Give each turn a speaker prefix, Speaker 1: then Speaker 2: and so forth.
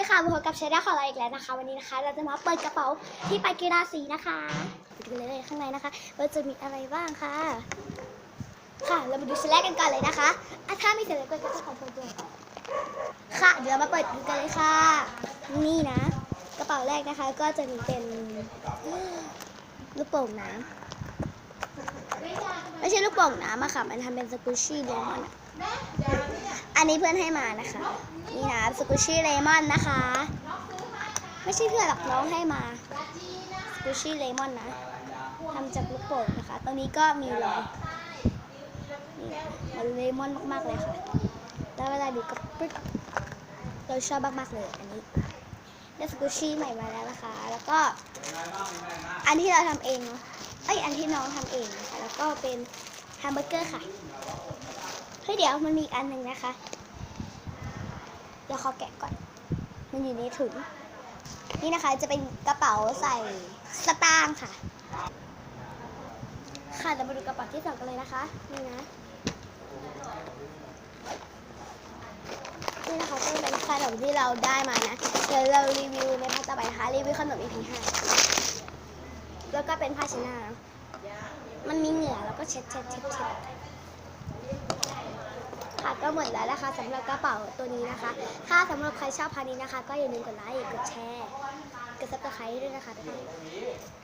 Speaker 1: ดีค่ะมาพบกับชาแนลของเราอีกแล้วนะคะ วันนี้นะคะ เราจะมาเปิดกระเป๋าที่ไปกีฬาสีนะคะไปดูเลยข้างในนะคะว่าจะมีอะไรบ้างค่ะ ค่ะเรามาดูชิ้นแรกกันก่อนเลยนะคะอะถ้าไม่เสร็จเลยก็จะของตัวตัวก่อนค่ะ เดี๋ยวเรามาเปิดดูกันเลยค่ะ นี่นะ กระเป๋าแรกนะคะ ก็จะมีเป็นลูกโป่งน้ำไม่ใช่ลูกโป่งน้ำอะค่ะ มันทำเป็นสกูชี่เลมอนอะอันนี้เพื่อนให้มานะคะ นี่นะสกูชี่เลมอนนะคะ ไม่ใช่เพื่อนหรอกน้องให้มาสกูชี่เลมอนนะทำจากลูกโป่งนะคะ ตรงนี้ก็มีรอยนี่มันเลมอนมากๆเลยค่ะ แล้วเวลาดูก็ปึ๊กเราชอบมากๆเลยอันนี้ได้สกูชี่ใหม่มาแล้วนะคะ แล้วก็ อันที่เราทำเองเนาะเอ้ยอันที่น้องทำเองนะคะแล้วก็เป็นแฮมเบอร์เกอร์ค่ะเฮ้ยเดี๋ยวมันมีอีกอันหนึ่งนะคะ ดี๋ยวขอแกะก่อน มันอยู่ในถุง นี่นะคะจะเป็นกระเป๋าใส่สตางค์ค่ะ ค่ะเดี๋ยวมาดูกระเป๋าที่สองกันเลยนะคะ นี่นะ นี่นะคะก็เป็นขนมที่เราได้มานะ เดี๋ยวเรารีวิวในภาคต่อไปนะคะ รีวิวขนม EP ห้าแล้วก็เป็นผ้าชดหนานะ มันมีเหงื่อแล้วก็เช็ดเช็ดเช็ดเช็ด ค่ะก็หมดแล้วนะคะสำหรับกระเป๋าตัวนี้นะคะ ถ้าสำหรับใครชอบพานี้นะคะ ก็อย่าลืมกดไลค์กดแชร์กดซับสไครต์ด้วยนะคะทุกคน